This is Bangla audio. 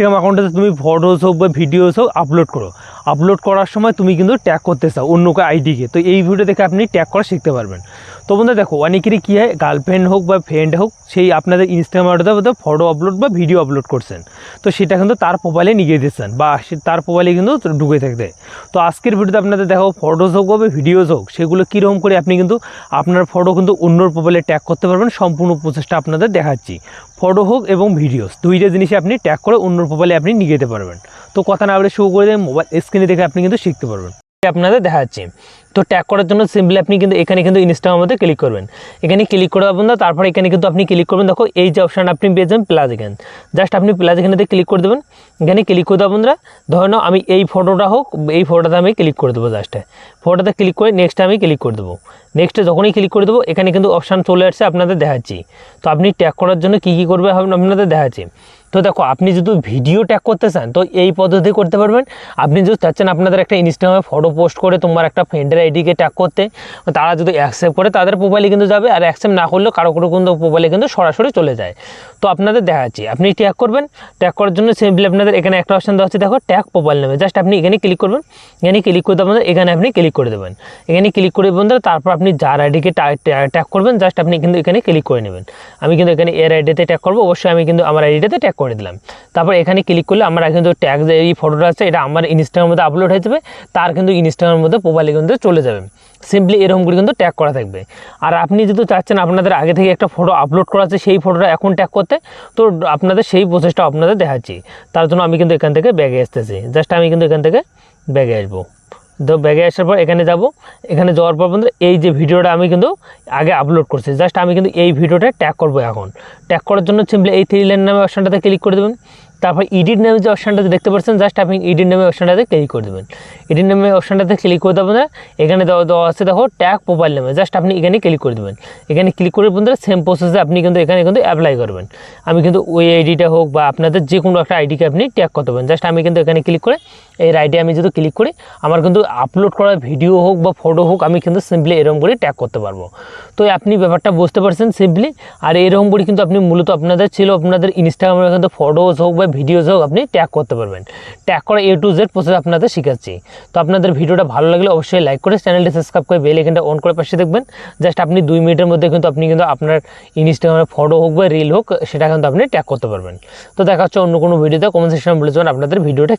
ইনস্টাগ্রাম অ্যাকাউন্টে তুমি ফটোস হোক বা ভিডিওস হোক আপলোড করো। আপলোড করার সময় তুমি কিন্তু ট্যাগ করতে চাও অন্য কাউ আইডিকে তো এই ভিডিও দেখে আপনি ট্যাগ করা শিখতে পারবেন। তো বন্ধু দেখো, অনেকেরই কী হয় গার্লফ্রেন্ড হোক বা ফ্রেন্ড হোক, সেই আপনাদের ইনস্টাগ্রাম আইডিতে ফটো আপলোড বা ভিডিও আপলোড করছেন। তো সেটা কিন্তু তার প্রোফাইলে নিয়ে দিচ্ছেন বা তার প্রোফাইলে কিন্তু ঢুকে থাকতে। তো আজকের ভিডিওতে আপনাদের দেখো ফটোস হোক বা ভিডিওস হোক, সেগুলো কীরকম করে আপনি কিন্তু আপনার ফটো কিন্তু অন্যর প্রোফাইলে ট্যাগ করতে পারবেন, সম্পূর্ণ প্রচেষ্টা আপনাদের দেখাচ্ছি। ফটো হোক এবং ভিডিওস দুইটা জিনিসে আপনি ট্যাগ করে অন্যর প্রোফাইলে আপনি নিয়ে যেতে পারবেন। তো কথা না বলে শুরু করে দেবেন মোবাইল স্ক্রিনে দেখে আপনি কিন্তু শিখতে পারবেন। আপনাদের দেখাচ্ছি। তো ট্যাগ করার জন্য সিম্পলি আপনি কিন্তু এখানে কিন্তু ইনস্টাগ্রামের মধ্যে ক্লিক করবেন। এখানে ক্লিক করে পাবেন তারপর এখানে কিন্তু আপনি ক্লিক করবেন। দেখো, এই যে অপশান আপনি পেয়ে যাবেন প্লাস এখানে জাস্ট আপনি প্লাস এখানেতে ক্লিক করে দেবেন। এখানে ক্লিক করে দেবেন বন্ধুরা, ধরে নাও আমি এই ফটোটা হোক, এই ফটোটাতে আমি ক্লিক করে দেবো জাস্টে ফটোতে ক্লিক করে নেক্সটে আমি ক্লিক করে দেবো। নেক্সটে যখনই ক্লিক করে দেবো, এখানে কিন্তু অপশান চলে আসছে আপনাদের দেখাচ্ছি। তো আপনি ট্যাগ করার জন্য কী কী করবে আপনাদের দেখাচ্ছি। তো দেখো, আপনি যদি ভিডিও ট্যাগ করতে চান, তো এই পদ্ধতি করতে পারবেন। আপনি যদি চাচ্ছেন আপনাদের একটা ইনস্টাগ্রামে ফটো পোস্ট করে তোমার একটা ফ্রেন্ডের আইডিকে ট্যাগ করতে, তারা যদি অ্যাকসেপ্ট করে তাদের প্রোফাইলে কিন্তু যাবে, আর অ্যাকসেপ্ট না করলেও কারও কারও কিন্তু প্রোফাইলে কিন্তু সরাসরি চলে যায়। তো আপনাদের দেখাচ্ছি, আপনি ট্যাগ করবেন ট্যাগ করার জন্য সিম্পলি আপনাদের এখানে একটা অপশন দেওয়া হচ্ছে দেখো ট্যাগ প্রোফাইল নেবে জাস্ট আপনি এখানে ক্লিক করবেন, এখানে ক্লিক করে দেবেন এখানে আপনি ক্লিক করে দেবেন। এখানে ক্লিক করে দেবেন তারপর আপনি যার আইডিকে ট্যাগ করবেন জাস্ট আপনি কিন্তু এখানে ক্লিক করে নেবেন। আমি কিন্তু এখানে এর আইডিতে ট্যাগ করব, অবশ্যই আমি কিন্তু আমার আইডিটাতে ট্যাগ করে দিলাম। তারপর এখানে ক্লিক করলে আমরা কিন্তু ট্যাগ যে এই ফটোটা আছে, এটা আমার ইনস্টাগ্রামের মধ্যে আপলোড হয়ে যাবে, তার কিন্তু ইনস্টাগ্রামের মধ্যে প্রোফাইলে কিন্তু চলে যাবে। সিম্পলি এরকম করে কিন্তু ট্যাগ করা থাকবে। আর আপনি যদি চাচ্ছেন আপনাদের আগে থেকে একটা ফটো আপলোড করা আছে, সেই ফটোটা এখন ট্যাগ করতে, তো আপনাদের সেই প্রসেসটা আপনাদের দেখাচ্ছি। তার জন্য আমি কিন্তু এখান থেকে ব্যাগে আসতেছি। জাস্ট আমি কিন্তু এখান থেকে ব্যাগে আসব। তো ব্যাগে আসার পর এখানে যাব। এখানে যাওয়ার পর বন্ধু এই যে ভিডিওটা আমি কিন্তু আগে আপলোড করছি। জাস্ট আমি কিন্তু এই ভিডিওটা ট্যাগ করব এখন। ট্যাগ করার জন্য সিম্পলি এই থ্রি লাইন নামে অপশানটাতে ক্লিক করে দেবেন। তারপর ইডিট নামে যে অপশানটাতে দেখতে পাচ্ছেন জাস্ট আপনি ইডিট নামে অপশানটাতে ক্লিক করে দেবেন। এডিট নামে অপশানটাতে ক্লিক করে দেবেন, এখানে দেওয়া আছে দেখো ট্যাগ প্রোফাইল নামে জাস্ট আপনি এখানে ক্লিক করে দেবেন। এখানে ক্লিক করে বন্ধুরা সেম প্রসেসে আপনি কিন্তু এখানে কিন্তু অ্যাপ্লাই করবেন। আমি কিন্তু ওই আইডিটা হোক বা আপনাদের যে কোনো একটা আইডিকে আপনি ট্যাগ করতে পারেন। জাস্ট আমি কিন্তু এখানে ক্লিক করে, এই আইডি আমি যদি ক্লিক করি, আমার কিন্তু আপলোড করা ভিডিও হোক বা ফটো হোক, আমি কিন্তু সিম্পলি এরকম করে ট্যাগ করতে পারব। তো আপনি ব্যাপারটা বুঝতে পারছেন সিম্পলি আর এরকম করে কিন্তু আপনি মূলত আপনাদের ছিল, আপনাদের ইনস্টাগ্রামে কিন্তু ফটোজ হোক বা ভিডিওস হোক আপনি ট্যাগ করতে পারবেন। ট্যাগ করা এ টু জেড প্রসেস আপনাদের শিখাচ্ছি। তো আপনাদের ভিডিওটা ভালো লাগলে অবশ্যই লাইক করে চ্যানেলটি সাবস্ক্রাইব করে বেল এখানটা অন করে পাশে দেখবেন। জাস্ট আপনি দুই মিনিটের মধ্যে কিন্তু আপনি কিন্তু আপনার ইনস্টাগ্রামে ফটো হোক বা রিল হোক, সেটা কিন্তু আপনি ট্যাগ করতে পারবেন। তো দেখা হচ্ছে অন্য কোনো ভিডিওতে কমেন্ট সেকশনে বলে যাবেন আপনাদের ভিডিওটা